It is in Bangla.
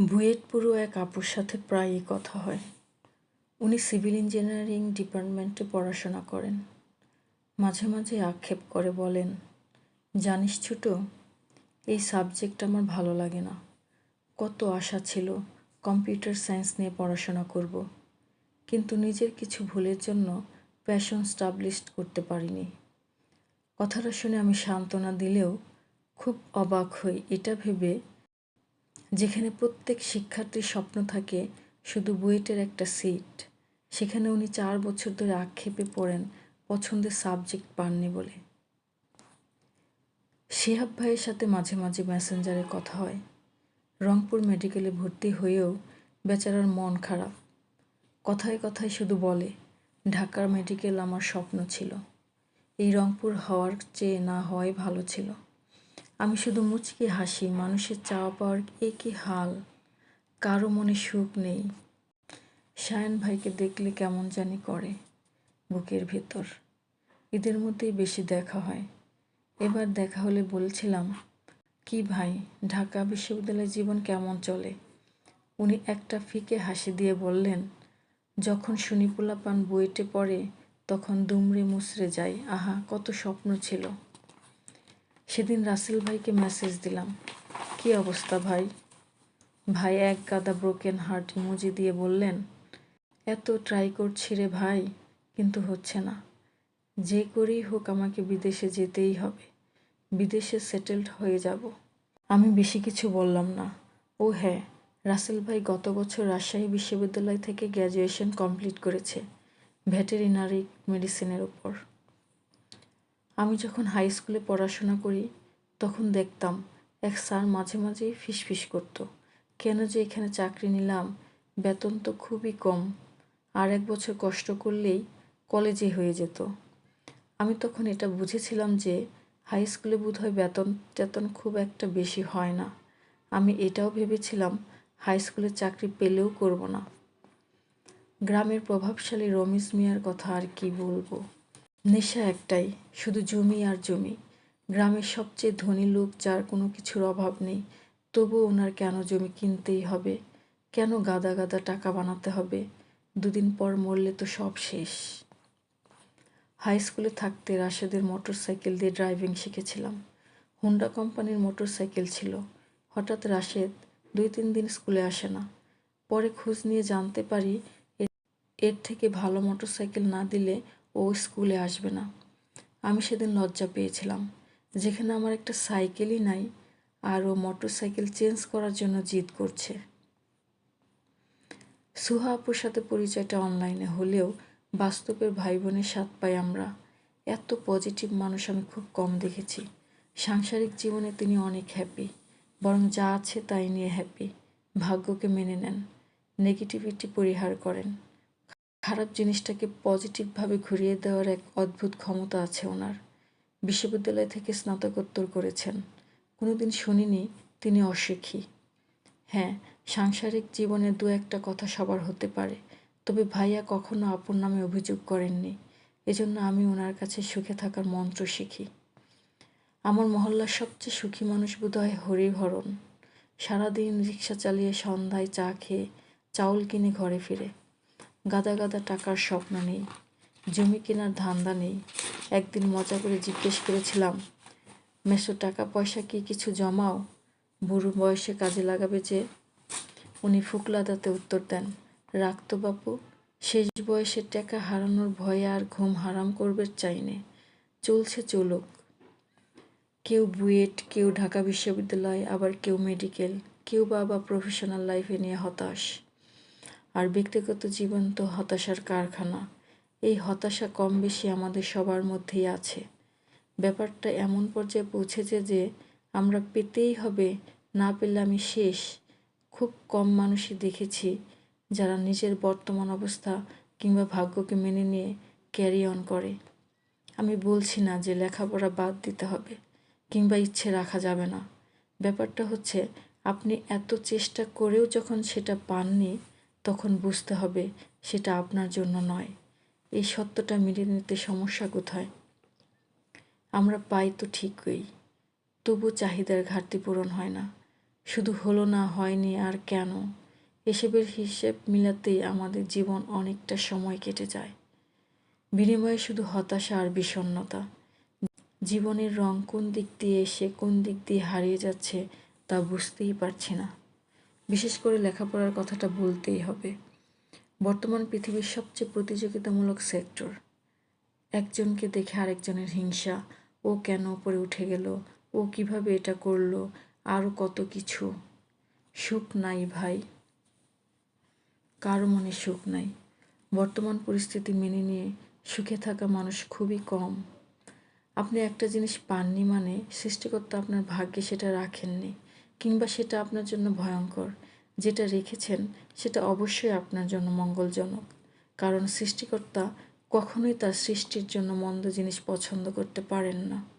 বুয়েট পুরো এক আপুর সাথে প্রায়ই কথা হয়। উনি সিভিল ইঞ্জিনিয়ারিং ডিপার্টমেন্টে পড়াশোনা করেন। মাঝে মাঝে আক্ষেপ করে বলেন, জানিস ছোটো, এই সাবজেক্ট আমার ভালো লাগে না। কত আশা ছিল কম্পিউটার সায়েন্স নিয়ে পড়াশোনা করব। কিন্তু নিজের কিছু ভুলের জন্য প্যাশন স্টাবলিশ করতে পারিনি। কথাটা শুনে আমি সান্ত্বনা দিলেও খুব অবাক হই এটা ভেবে যেখানে প্রত্যেক শিক্ষার্থীর স্বপ্ন থাকে শুধু বুয়েটের একটা সিট। সেখানে উনি চার বছর ধরে আক্ষেপে পড়েন পছন্দের সাবজেক্ট পাননি বলে। শিহাব ভাইয়ের সাথে মাঝে মাঝে মেসেঞ্জারে কথা হয়। রংপুর মেডিকেলে ভর্তি হয়েও বেচারার মন খারাপ। কথায় কথায় শুধু বলে, ঢাকার মেডিকেল আমার স্বপ্ন ছিল। এই রংপুর হওয়ার চেয়ে না হওয়াই ভালো ছিল। আমি শুধু মুচকি হাসি, মানুষের চাওয়া পাওয়ার এ একই হাল, কারও মনে সুখ নেই। সায়ন ভাইকে দেখলে কেমন জানি করে বুকের ভেতর। ঈদের মধ্যেই বেশি দেখা হয়। এবার দেখা হলে বলছিলাম, কি ভাই, ঢাকা বিশ্ববিদ্যালয় জীবন কেমন চলে? উনি একটা ফিকে হাসি দিয়ে বললেন, যখন শুনিপুলা পান বইটে পড়ে, তখন দুমড়ে মুচড়ে যায় আহা, কত স্বপ্ন ছিল। সেদিন রাসেল ভাইকে মেসেজ দিলাম। কি অবস্থা ভাই? ভাই এক গাদা ব্রোকেন হার্ট ইমোজি দিয়ে বললেন, এত ট্রাই করছি রে ভাই, কিন্তু হচ্ছে না। যে করেই হোক আমাকে বিদেশে যেতেই হবে। বিদেশে সেটেলড হয়ে যাব। আমি বেশি কিছু বললাম না। ও হ্যাঁ রাসেল ভাই গত বছর রাজশাহী বিশ্ববিদ্যালয় থেকে গ্র্যাজুয়েশন কমপ্লিট করেছে ভেটেরিনারি মেডিসিনের উপর। আমি যখন হাই স্কুলে পড়াশোনা করি, তখন দেখতাম এক স্যার মাঝে মাঝেই ফিসফিস করতো। কেন যে এখানে চাকরি নিলাম, বেতন তো খুবই কম। আর এক বছর কষ্ট করলেই কলেজে হয়ে যেত। আমি তখন এটা বুঝেছিলাম যে হাই স্কুলে বোধ হয় বেতন টেতন খুব একটা বেশি হয় না। আমি এটাও ভেবেছিলাম হাই স্কুলে চাকরি পেলেও করব না। গ্রামের প্রভাবশালী রমিজ মিয়ার কথা আর কি বলব? নেশা একটাই, শুধু জমি আর জমি। গ্রামের সবচেয়ে ধনী লোক যার কোনো কিছুর অভাব নেই, তবুও ওনার কেন জমি কিনতেই হবে? কেন গাদা গাদা টাকা বানাতে হবে? দুদিন পর মরলে তো সব শেষ। হাই স্কুলে থাকতে রাশেদের মোটর সাইকেল দিয়ে ড্রাইভিং শিখেছিলাম। হুন্ডা কোম্পানির মোটর সাইকেল ছিল। হঠাৎ রাশেদ দুই তিন দিন স্কুলে আসে না। পরে খোঁজ নিয়ে জানতে পারি এর থেকে ভালো মোটর সাইকেল না দিলে ও স্কুলে আসবে না। আমি সেদিন লজ্জা পেয়েছিলাম, যেখানে আমার একটা সাইকেলই নাই আর ও মোটর সাইকেল চেঞ্জ করার জন্য জিদ করছে। সুহা আপুর সাথে পরিচয়টা অনলাইনে হলেও বাস্তবের ভাই বোনের স্বাদ পাই আমরা। এত পজিটিভ মানুষ আমি খুব কম দেখেছি। সাংসারিক জীবনে তিনি অনেক হ্যাপি বরং যা আছে তাই নিয়ে হ্যাপি ভাগ্যকে মেনে নেন নেগেটিভিটি পরিহার করেন। খারাপ জিনিসটাকে পজিটিভভাবে ঘুরিয়ে দেওয়ার এক অদ্ভুত ক্ষমতা আছে ওনার। বিশ্ববিদ্যালয় থেকে স্নাতকোত্তর করেছেন। কোনোদিন শুনিনি তিনি অশিক্ষী। হ্যাঁ সাংসারিক জীবনে দু একটা কথা সবার হতে পারে, তবে ভাইয়া কখনো আপন নামে অভিযোগ করেননি। এজন্য আমি ওনার কাছে সুখে থাকার মন্ত্র শিখি। আমার মহল্লার সবচেয়ে সুখী মানুষ বোধহয় হরিহরণ। সারাদিন রিক্সা চালিয়ে সন্ধ্যায় চা খেয়ে চাউল কিনে ঘরে ফিরে। গাদা গাদা টাকার স্বপ্ন নেই, জমি কেনার ধান্দা নেই। একদিন মজা করে জিজ্ঞেস করেছিলাম, মেসো, টাকা পয়সা কি কিছু জমাও? বুড়ো বয়সে কাজে লাগাবে যে? উনি ফুকলাদাতে উত্তর দেন রাখতো বাপু, শেষ বয়সে টাকা হারানোর ভয়ে আর ঘুম হারাম করবে চাইনে। চলছে চলুক। কেউ বুয়েট, কেউ ঢাকা বিশ্ববিদ্যালয়, আবার কেউ মেডিকেল, কেউ বা আবার প্রফেশনাল লাইফে নিয়ে হতাশ। আর ব্যক্তিগত জীবন তো হতাশার কারখানা। এই হতাশা কম বেশি আমাদের সবার মধ্যেই আছে। ব্যাপারটা এমন পর্যায়ে পৌঁছেছে যে আমরা পেতেই হবে, না পেলে আমি শেষ। খুব কম মানুষই দেখেছি যারা নিজের বর্তমান অবস্থা কিংবা ভাগ্যকে মেনে নিয়ে ক্যারি অন করে। আমি বলছি না যে লেখাপড়া বাদ দিতে হবে কিংবা ইচ্ছে রাখা যাবে না। ব্যাপারটা হচ্ছে, আপনি এত চেষ্টা করেও যখন সেটা পাননি তখন বুঝতে হবে সেটা আপনার জন্য নয়। এই সত্যটা মেনে নিতে সমস্যা কোথায়? আমরা পাই তো ঠিকই তবু চাহিদার ঘাটতি পূরণ হয় না। শুধু হলো না, হয়নি আর কেন? এসবের হিসেব মিলাতেই আমাদের জীবন অনেকটা সময় কেটে যায়। বিনিময়ে শুধু হতাশা আর বিষণ্ণতা। জীবনের রং কোন দিক দিয়ে এসে কোন দিক দিয়ে হারিয়ে যাচ্ছে তা বুঝতেই পারছি না। বিশেষ করে লেখাপড়ার কথাটা বলতেই হবে। বর্তমান পৃথিবীর সবচেয়ে প্রতিযোগিতামূলক সেক্টর। একজনকে দেখে আরেকজনের হিংসা, ও কেন উপরে উঠে গেল, ও কীভাবে এটা করল আরও কত কিছু। সুখ নাই ভাই। কারও মনে সুখ নাই। বর্তমান পরিস্থিতি মেনে নিয়ে সুখে থাকা মানুষ খুবই কম। আপনি একটা জিনিস পাননি মানে সৃষ্টিকর্তা আপনার ভাগ্যে সেটা রাখেননি। কিংবা সেটা আপনার জন্য ভয়ঙ্কর। যেটা রেখেছেন, সেটা অবশ্যই আপনার জন্য মঙ্গলজনক। কারণ সৃষ্টিকর্তা কখনোই তার সৃষ্টির জন্য মন্দ জিনিস পছন্দ করতে পারেন না।